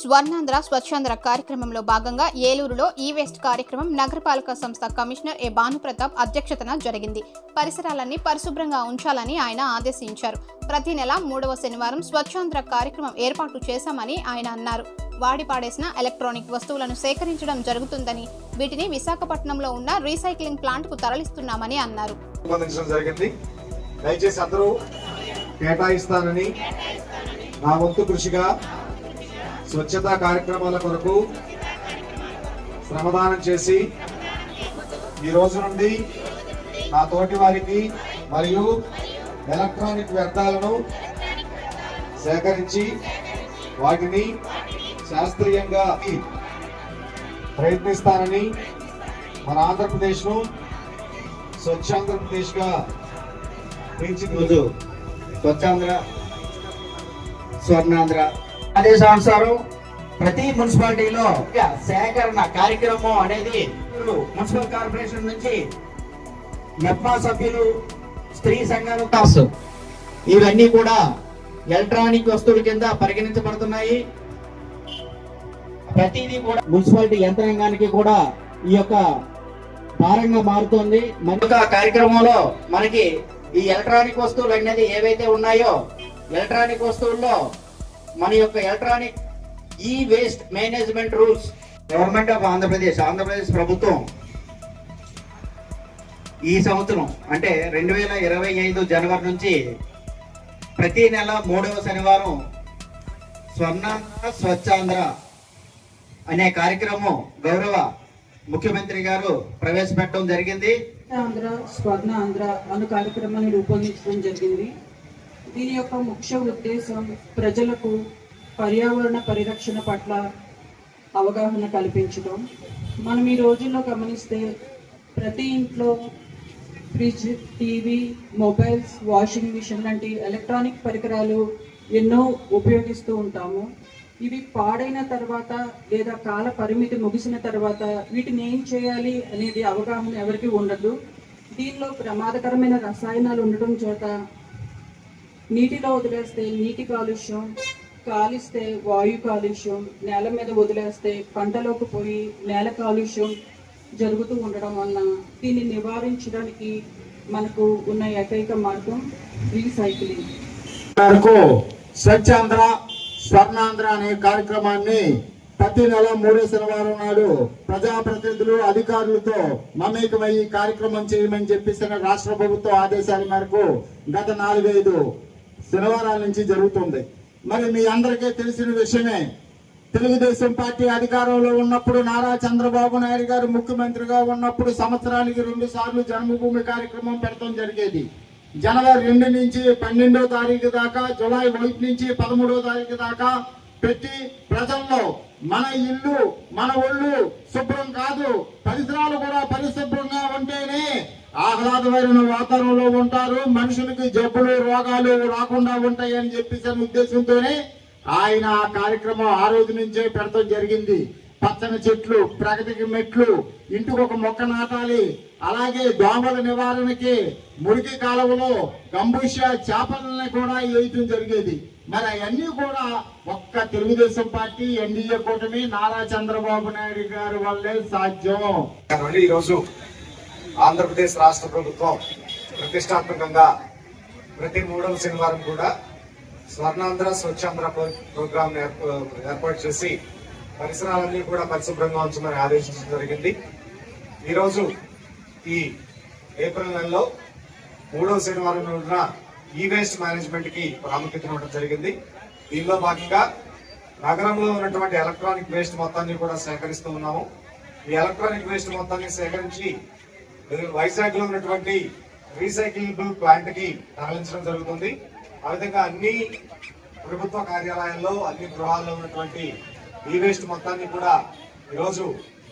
స్వర్ణాంధ్ర స్వచ్ఛాంధ్ర కార్యక్రమంలో భాగంగా ఏలూరులో ఈ వేస్ట్ కార్యక్రమం నగరపాలక సంస్థ కమిషనర్ ఏ భానుప్రతాప్ అధ్యక్షతన జరిగింది. పరిసరాలన్నీ పరిశుభ్రంగా ఉంచాలని ఆయన ఆదేశించారు. ప్రతి నెల మూడవ శనివారం స్వచ్ఛాంధ్ర కార్యక్రమం ఏర్పాటు చేశామని ఆయన అన్నారు. వాడి పాడేసిన ఎలక్ట్రానిక్ వస్తువులను సేకరించడం జరుగుతుందని వీటిని విశాఖపట్నంలో ఉన్న రీసైక్లింగ్ ప్లాంట్కు తరలిస్తున్నామని అన్నారు. దయచేసి అందరూ కేటాయిస్తానని నా వంతు కృషిగా స్వచ్ఛతా కార్యక్రమాల కొరకు శ్రమదానం చేసి ఈ రోజు నుండి నా తోటి వారికి మరియు ఎలక్ట్రానిక్ వ్యర్థాలను సేకరించి వాటిని శాస్త్రీయంగా ప్రయత్నిస్తానని మన ఆంధ్రప్రదేశ్ను స్వచ్ఛాంధ్రప్రదేశ్గా గా రోజు స్వచ్ఛాంధ్ర స్వర్ణాంధ్ర ఆదేశానుసారం ప్రతి మున్సిపాలిటీలో సేకరణ కార్యక్రమం అనేది మున్సిపల్ కార్పొరేషన్ నుంచి మెప్మా సభ్యులు స్త్రీ సంఘాలు కాస్ ఇవన్నీ కూడా ఎలక్ట్రానిక్ వస్తువుల కింద పరిగణించబడుతున్నాయి. ప్రతిదీ కూడా మున్సిపాలిటీ యంత్రాంగానికి కూడా ఈ యొక్క భారంగా మారుతోంది. మన కార్యక్రమంలో మనకి ఈ ఎలక్ట్రానిక్ వస్తువులు అనేది ఏవైతే ఉన్నాయో ఎలక్ట్రానిక్ వస్తువుల్లో మన యొక్క electronic e waste management rules. Government of Andhra Pradesh Andhra Pradesh ప్రభుత్వం ఈ సంవత్సరం అంటే రెండు వేల ఇరవై ఐదు జనవరి నుంచి ప్రతి నెల మూడవ శనివారం స్వర్ణాంధ్ర స్వచ్ఛాంధ్ర అనే కార్యక్రమం గౌరవ ముఖ్యమంత్రి గారు ప్రవేశపెట్టడం జరిగింది. ఆంధ్ర స్వర్ణ ఆంధ్ర అను కార్యక్రమాన్ని రూపొందించడం జరిగింది. దీని యొక్క ముఖ్య ఉద్దేశం ప్రజలకు పర్యావరణ పరిరక్షణ పట్ల అవగాహన కల్పించడం. మనం ఈ రోజుల్లో గమనిస్తే ప్రతి ఇంట్లో fridge TV mobiles washing machine లాంటి ఎలక్ట్రానిక్ పరికరాలు ఎన్నో ఉపయోగిస్తూ ఉంటాము. ఇవి పాడైన తర్వాత లేదా కాల పరిమితి ముగిసిన తర్వాత వీటిని ఏం చేయాలి అనేది అవగాహన ఎవరికి ఉండదు. దీనిలో ప్రమాదకరమైన రసాయనాలు ఉండటం చేత నీటిలో వదిలేస్తే నీటి కాలుష్యం కాలిస్తే వాయు కాలుష్యం నేల మీద వదిలేస్తే పంటలోకి పోయి నేల కాలుష్యం జరుగుతూ ఉండడం వలన దీన్ని నివారించడానికి మనకు ఉన్న ఏకైక మార్గం రీసైక్లింగ్. మేరకు స్వచ్ఛాంధ్ర స్వర్ణాంధ్ర అనే కార్యక్రమాన్ని ప్రతి నెల మూడో శనివారం నాడు ప్రజాప్రతినిధులు అధికారులతో మమేకమై కార్యక్రమం చేయమని చెప్పేసిన రాష్ట్ర ప్రభుత్వ ఆదేశాల మేరకు గత నాలుగైదు శనివారాల నుంచి జరుగుతుంది. మరి మీ అందరికీ తెలిసిన విషయమే తెలుగుదేశం పార్టీ అధికారంలో ఉన్నప్పుడు నారా చంద్రబాబు నాయుడు గారు ముఖ్యమంత్రిగా ఉన్నప్పుడు సంవత్సరానికి రెండు సార్లు జన్మభూమి కార్యక్రమం పెడతాం జరిగేది. జనవరి రెండు నుంచి పన్నెండో తారీఖు దాకా జూలై ఒకటి నుంచి పదమూడో తారీఖు దాకా పెట్టి ప్రజల్లో మన ఇల్లు మన ఒళ్ళు శుభ్రం కాదు పరిసరాలు కూడా పరిశుభ్రంగా ఉంటేనే ఆహ్లాదమైన వాతావరణంలో ఉంటారు. మనుషులకి జబ్బులు రోగాలు రాకుండా ఉంటాయని చెప్పేసి ఉద్దేశంతోనే ఆయన ఆ కార్యక్రమం ఆ రోజు నుంచే పెడతాం జరిగింది. పచ్చని చెట్లు ప్రగతికి మెట్లు ఇంటికి ఒక మొక్క నాటాలి. అలాగే దోమల నివారణకి మురికి కాలువలో గంబుష చేపలని కూడా వేయటం జరిగేది. మరి అవన్నీ కూడా ఒక్క తెలుగుదేశం పార్టీ ఎన్డీఏ కూటమి నారా చంద్రబాబు నాయుడు గారి వల్లే సాధ్యం. ఈరోజు ఆంధ్రప్రదేశ్ రాష్ట్ర ప్రభుత్వం ప్రతిష్టాత్మకంగా ప్రతి మూడవ శనివారం కూడా స్వర్ణాంధ్ర స్వచ్ఛాంధ్ర ప్రో- ప్రోగ్రాం ఏర్పాటు చేసి పరిసరాలన్నీ కూడా పరిశుభ్రంగా ఉంచమని ఆదేశించడం జరిగింది. ఈరోజు ఈ ఏప్రిల్ నెలలో మూడవ శనివారం రోజున ఈ వేస్ట్ మేనేజ్మెంట్కి ప్రాముఖ్యత ఇవ్వడం జరిగింది. దీనిలో భాగంగా నగరంలో ఉన్నటువంటి ఎలక్ట్రానిక్ వేస్ట్ మొత్తాన్ని కూడా సేకరిస్తూ ఉన్నాము. ఈ ఎలక్ట్రానిక్ వేస్ట్ మొత్తాన్ని సేకరించి వైజాగ్లో ఉన్నటువంటి రీసైక్లబుల్ ప్లాంట్కి తరలించడం జరుగుతుంది. ఆ విధంగా అన్ని ప్రభుత్వ కార్యాలయాల్లో అన్ని గృహాల్లో ఉన్నటువంటి ఈ వేస్ట్ మొత్తాన్ని కూడా ఈరోజు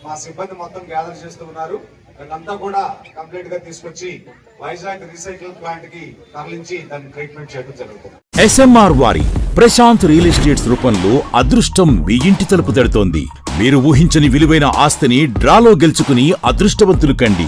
మా సిబ్బంది మొత్తం గ్యాదర్ చేస్తూ ఉన్నారు. దాన్నంతా కూడా కంప్లీట్గా తీసుకొచ్చి వైజాగ్ రీసైకిల్ ప్లాంట్కి తరలించి దాన్ని ట్రీట్మెంట్ చేయడం జరుగుతుంది. ఎస్ఎంఆర్ వారి ప్రశాంత్ రియల్ ఎస్టేట్స్ రూపంలో అదృష్టం మీ ఇంటి తలుపు తడుతోంది. మీరు ఊహించని విలువైన ఆస్తిని డ్రాలో గెలుచుకుని అదృష్టవంతులు కండి.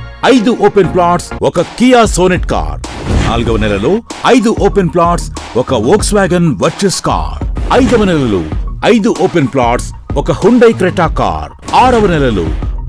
ఐదు ఓపెన్ ప్లాట్స్ ఒక కియా సోనెట్ కార్. నాలుగవ నెలలో ఐదు ఓపెన్ ప్లాట్స్ ఒక వోక్స్ వ్యాగన్ వర్చస్ కార్. ఐదవ నెలలో ఐదు ఓపెన్ ప్లాట్స్ ఒక హుండై క్రెటా కార్. ఆరవ నెలలో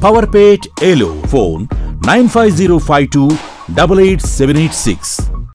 Powerpage ALO phone 95052 88786.